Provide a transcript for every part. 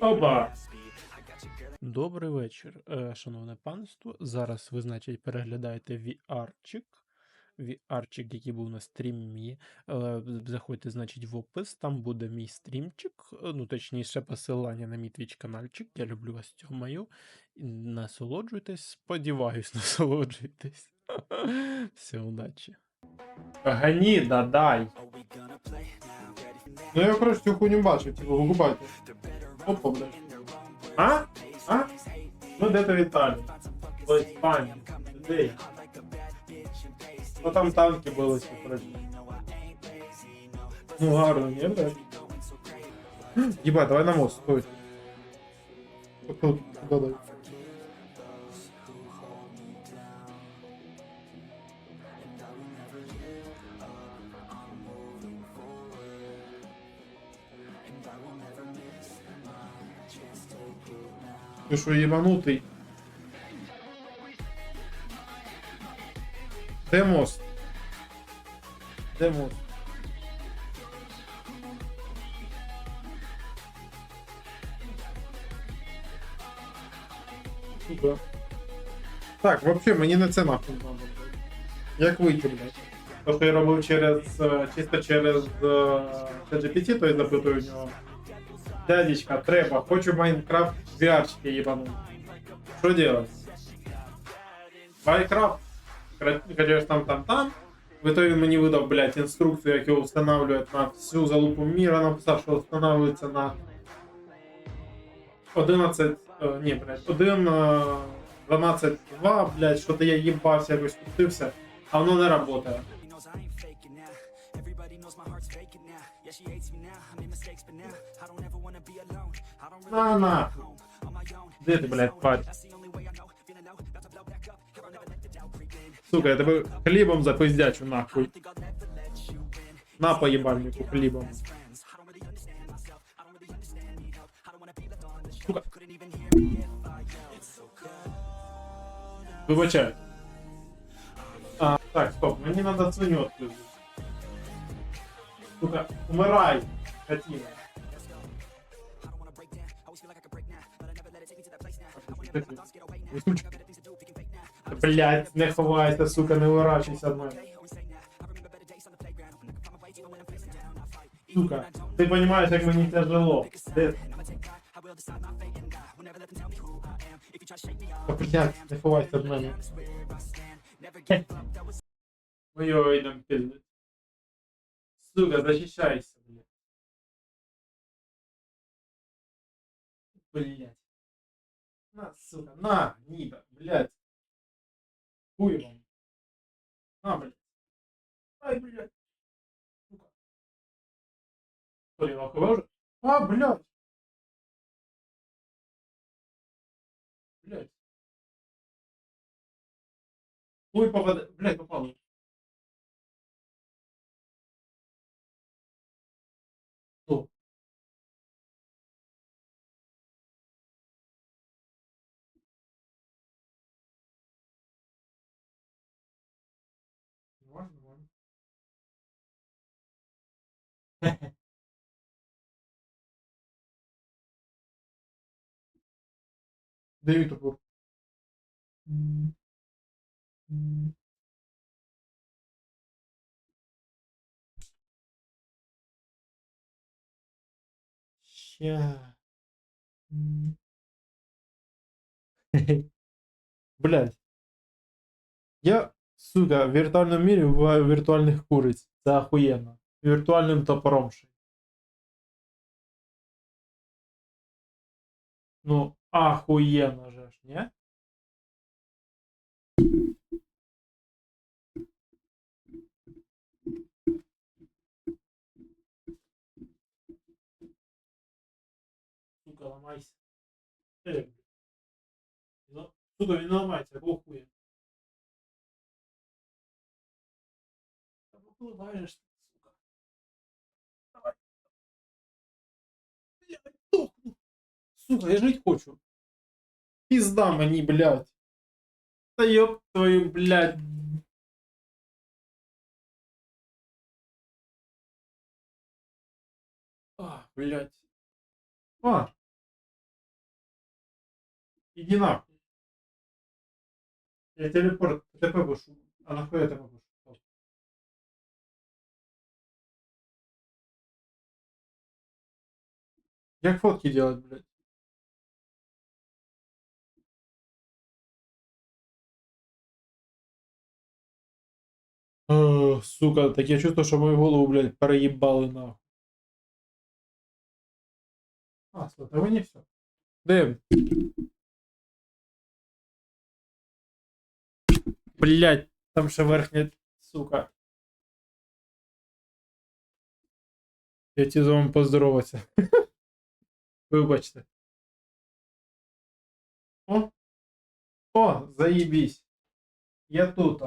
Оба. Добрий вечір, е, шановне панство. Зараз ви, значить, переглядаєте VR-чик. VR-чик, який був на стрімі. Е, Заходьте, значить, в опис, там буде мій стрімчик, е, ну, точніше, посилання на мій твіч каналчик. Я люблю вас тьомаю. Насолоджуйтесь, сподіваюсь, насолоджуйтесь. Все, удачі. Ганіда, дай. Ну я коротше цю хуйню бачив, типу, вигубайте. Опа, блядь. А? А? Ну де то Віталій? В Іспанії. Де? Ну там танки були ще коротше. Ну гарно, ні, блядь? Ебать, давай на мост, стой. Тут, да, да. Ты что, ебанутый? Де мост? Де мост? Сука. Так, вообще, мені не це нахуй надо. Як вийти, блядь? То, що я робив через, е, чисто через е, ChatGPT, то я запитую в нього. Дядечка, треба, хочу Майнкрафт VR-чики їбанути. Що делать? Майнкрафт, конечно, там, там, там. В итоге він мені видав, блядь, інструкцію, як його встановлюють на всю залупу міра, написав, що встановлюється на 11, е, ні, блядь, 1, е, 12, 2, блядь, що-то я їбався, якось купився, а воно не работає. knows I ain't faking now. Everybody knows my heart's faking now. Yeah, she hates me now. I made mistakes, but now I don't ever wanna be alone. I don't really На wanna be нахуй. home on my own. Де ти, блядь, тварь? That's the only way I know. Feeling low, about to blow back up. Here I'll never let the doubt creep in. Сука, я тебе хлібом запиздячу нахуй. Think I'll never let you in. На по їбальнику хлібом. Friends, I don't really understand myself. I don't really understand need help. I don't wanna be left on the shelf. Сука. Couldn't even hear me if I yelled. It's so cold. Вибачай. А, так, стоп, мені треба свиню відпиздити. Сука, умирай, скотина. Блядь, не ховайся, сука, не. I fight. Сука, ти розумієш, як мені тяжело. Блядь, не ховайся від мене. Ми його йдемо пиздити. Сука, защищайся, блядь. Блядь. На, сука, на, гнида, блядь. Хуй вам. На, блядь. Ай, блядь. Сука. Блин, нахуй уже? А, блядь. Блядь. Хуй попаде. Блядь, попал. Даю топор. Ща. Блять. Я, сука, в віртуальному мірі вбиваю віртуальних куриць. Це охуєнно. Віртуальним топором ще. Ну, охуєнно же ж, не? Сука, ламайся. Э, ну, Сука, він ламається, якого хуя? Та Сука, я жить хочу. Пизда мені, блядь. Та ёб твою, блядь. А, блядь. А, Иди нахуй. Я телепорт, ТП бушу. А нахуй я ТП бушу? Як фотки делать, блядь? О, сука, таке чувство, що мою голову, блядь, переїбали нахуй. А, слухай, не все. Дим. Блять, там ще верхня, сука. Я ті з вами поздороватися. Вибачте. О! О, заебись. Я тут.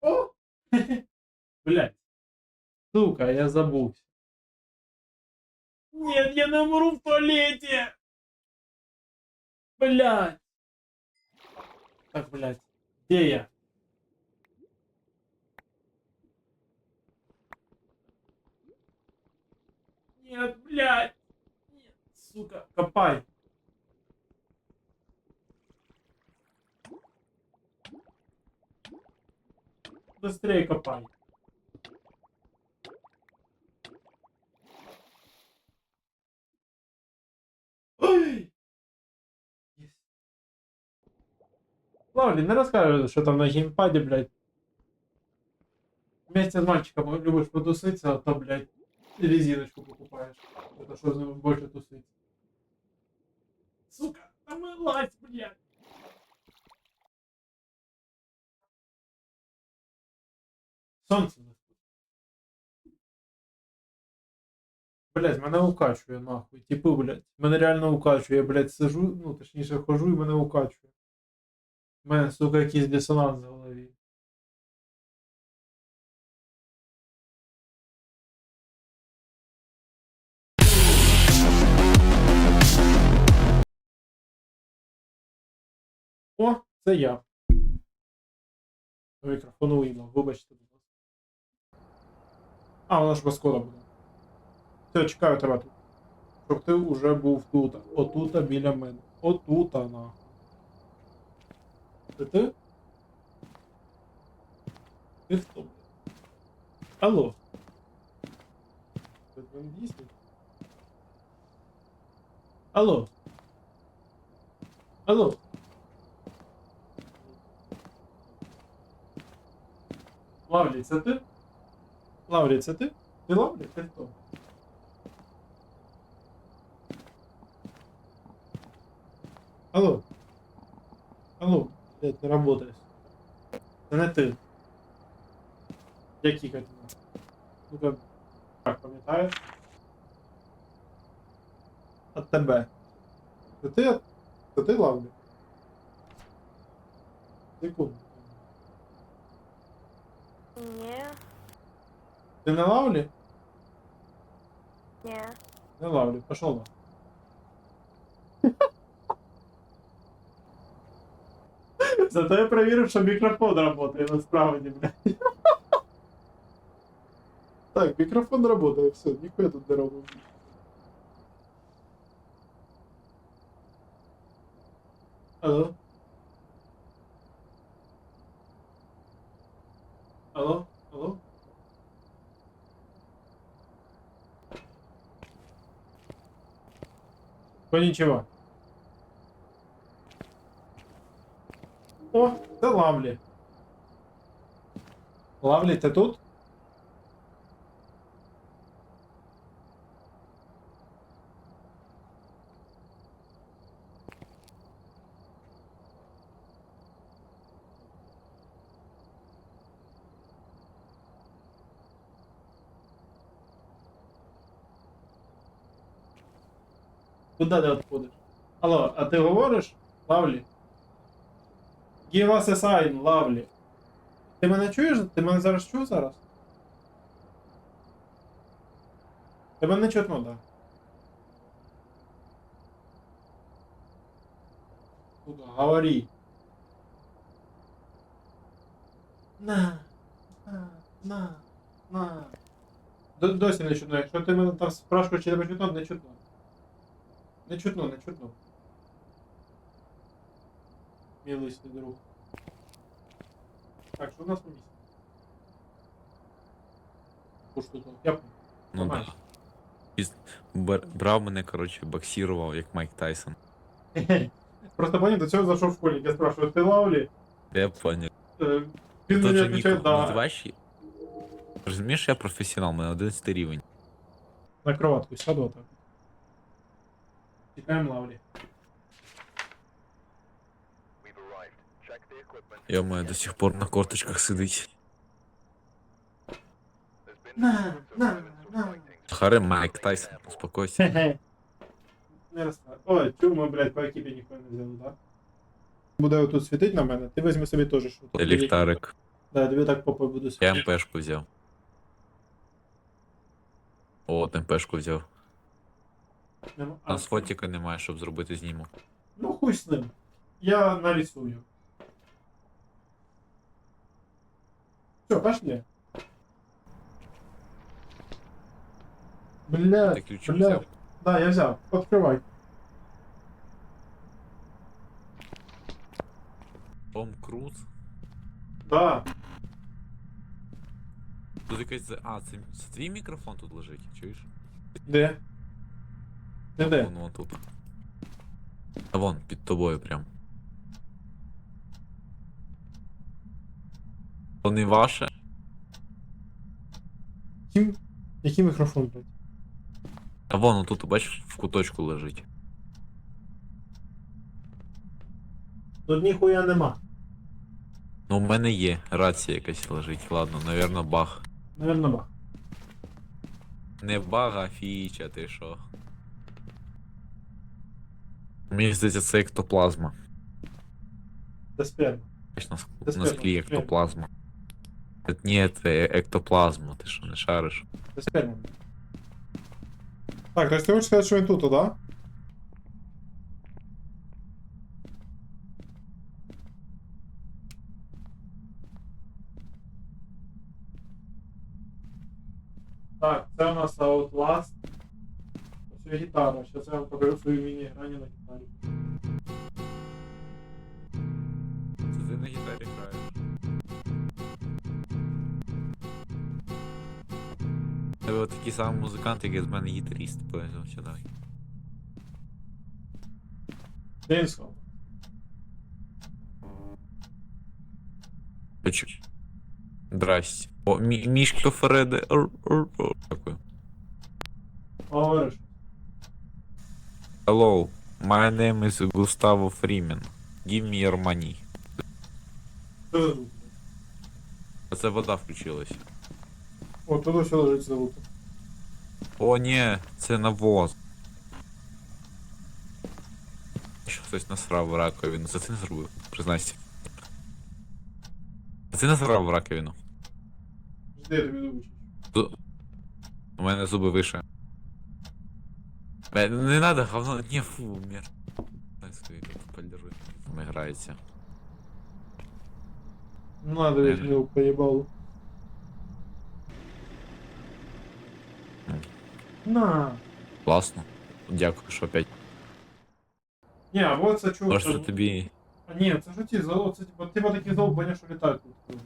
О! Блять. Сука, я забылся. Нет, я не умру в туалете. Блять. Так, блять. Где я? Нет, блядь. Нет, сука, копай. Быстрее копай. Ой! Лавли, не розкажи, що там на геймпаді, блядь. Вместе з мальчиком любиш потуситися, а то, блядь, резиночку покупаешь. Это что за больше тусить? Сука, намылась, блядь. Сонце не Блять, мене укачує нахуй. Типи, блять. Мене реально укачує. Я, блять, сижу, ну точніше хожу і мене укачує. У мене, сука, якийсь дисонанс в голові. О, це я. Мікрофону виїбав, вибачте, будь ласка. А, вона ж без кода буде. Все, чекаю тебе тут. Щоб ти вже був тут. Отута біля мене. Отута, нахуй. Це ти? Ти хто? Алло. Це він дійсний? Алло. Алло. Лавлі, це ти? Лавлі, це ти? Ти Лавлі? Ти хто? Алло. Блядь, не работаешь. Це не ти. Як їхати? Ну-ка, так, пам'ятаєш? От тебе. Це ти? Це ти Лавлі? Секунду. Не, Ти не Лавлі? не. Не Лавлі, пошел на. Зато я проверил, что микрофон работает насправді, блядь. Так, микрофон работает, все, ніхуя тут не робив. Алло? Алло? Алло? Конічева. О, це Лавлі. Лавлі, ти тут? Куда ти відходиш? Алло, а ти говориш? Лавлі? Give us a sign, Лавлі. Ти мене чуєш? Ти мене зараз чуєш зараз? Ти мене чутно, да. Сука, говори. На. на. На, на. Д- Досі не чутно. Якщо ти мене там спрашуєш, чи тебе чутно, не чутно. Не чутно, не чутно. Свій друг. Так, що у нас по місці? Пуш тут. Я Ну да. Піз- бр- Брав мене, коротше, боксірував, як Майк Тайсон. Просто понял, до цього зайшов школьник. Я спрашиваю, ти лавлі? Я понял. Е, Він Тот мені же Ніко, да. називаєш? Розумієш, я професіонал, у мене 11 рівень. На кроватку сяду так. Чекаємо лавлі. Я мене до сих пор на корточках сидить. На, на, на. Харе Майк Тайсон, успокойся. Хе-хе. Не розказуй. Ой, чому блядь, по екіпі ніхто не взяли, да? Буде отут світить на мене, ти візьми собі теж що. Ліхтарик. Да, тобі так попой буду Я світити. МПшку взяв. О, от МПшку взяв. Нема- У нас фотіка немає, щоб зробити знімок. Ну хуй з ним. Я нарисую. Все, пошли. Бля, Ти ключик бля. взяв. Да, я взял. Открывай. Том Круз. Да. Тут якась. за- А, це, це твій мікрофон тут лежить, чуєш? Де? Де де? Вон, вон тут. А вон, під тобою прям. То не ваше? Який, який мікрофон, блядь? А вон тут, бачиш, в куточку лежить. Тут ніхуя нема. Ну, у мене є, рація якась лежить. Ладно, навірно, баг. Наверно, нема. Не баг, а фіча, ти що? Мені здається, це ектоплазма. Це сперма. Бач, на, ск- Це на сперма, склі сперма. ектоплазма. Ні, це ектоплазма, ти що, не шариш? Це. Так, то есть ти хочеш сказати, що він тут, да? Так, це у нас Outlast. Ось гітара. Зараз я вам покажу свою міні-грані на гітарі. Це ти на гітарі граєш. Тебе такий самий музикант, як з мене гітаріст, поэтому ще давай. Він. Здрасте. О, мі Мішка Фреде. Дякую. Говориш. Hello, my name is Gustavo Freeman. Give me your money. Це вода включилась. О, тут ось лежить звук. О, ні, це навоз. Що хтось насрав в раковину. Це ти не зробив? Признайся. Це ти насрав в раковину. Жди, я тобі довучу. Зу- У мене зуби вище. Бля, Не надо, говно. Не, фу, мер. Так, скорее, полируй. Там грається. Ну надо ведь Ага. мне поебал. На. Класно. Дякую, що опять. Не, а вот це. Може, це тобі. А, ні, це ж ті золо, це типа, типа такі золбані, що літають тут.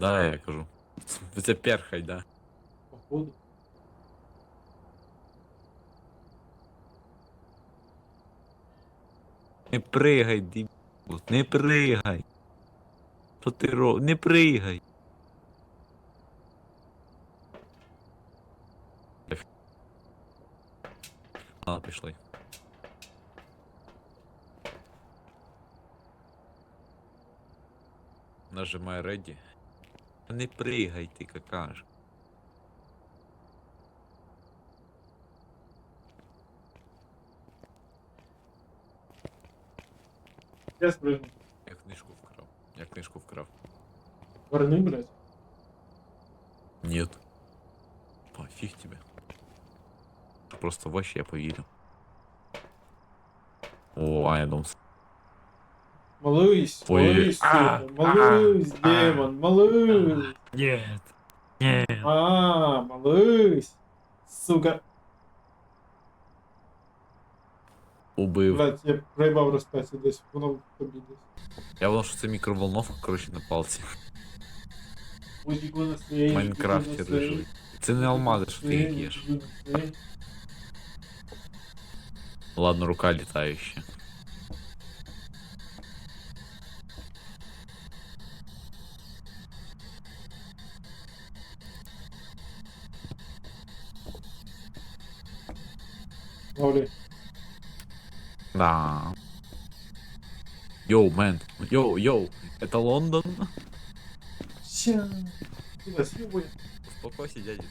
Да, я кажу. Це перхай, да. Походу. Не пригай, дебіл. Не пригай. Що ти робиш? Не пригай. А, пішли. Нажимай ready. Не пригай ти, какаш. Я спрыгну. Я книжку вкрав. Я книжку вкрав. Верни, блядь. Нет. Пофиг тебе Просто вообще я поверил. О, Айдомс. Молись, Ой, молись, а, сука, молись, а, демон, молись. Нет. Ні. А, малысь. Сука. Убив. Блять, я проїбав розпеці десь, воно в тобі десь. Я думав, що це мікроволновка, коротше, на палці. Ось іку на свій, В Майнкрафті лежить. Це не алмази, що ти їх їш. Ладно, рука літаюча. Ловлі. Да. Йоу, мен. Йоу, йоу. Это Лондон? Ща. Куда съебує? Успокойся, дядя,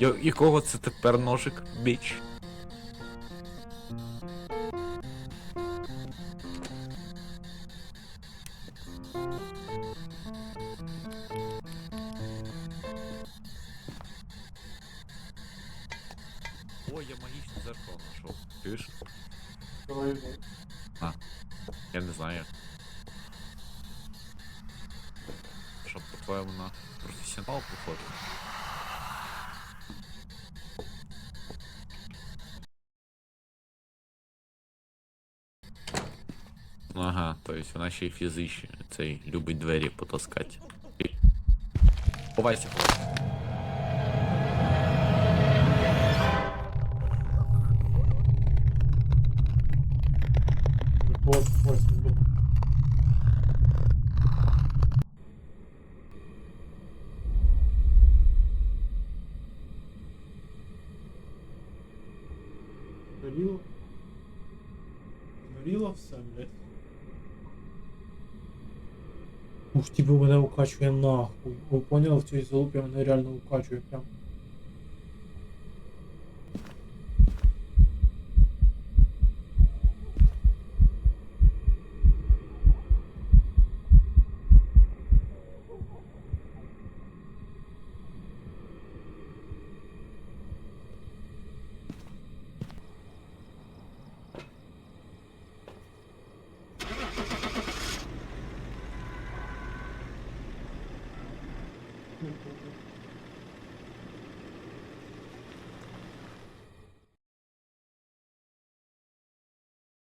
Якого це тепер ножик, біч? Ой, я магічне зеркало знайшов. Чуєш? Давай. Я не знаю. Що, по-твоєму на професіонал походу? Ну то вона ще й фізична, цей любить двері потаскати. Ховайся, ось. Горіло. Горіло все, блядь. Ух, типу мене укачує нахуй. Ви поняли, в цій залупі мене реально укачує прям.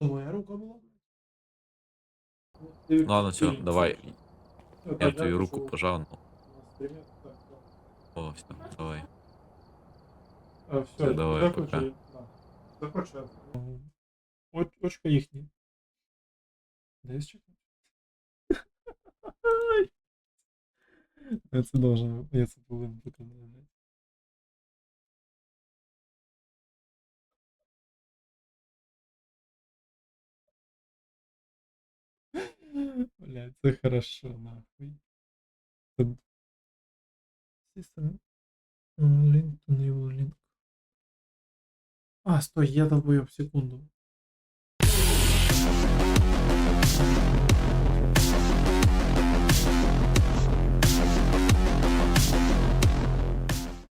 Це моя рука була? Ладно, все, давай. Я твою руку пожав. ну, О, все, давай. А, все, Все, давай, пока. да. Я- Оч- Очка їхні. Десь чекати. Я це должен, я це повинен бути. Бля, це хорошо, нахуй. System link to enable link. А, стой, я долбоеб, секунду.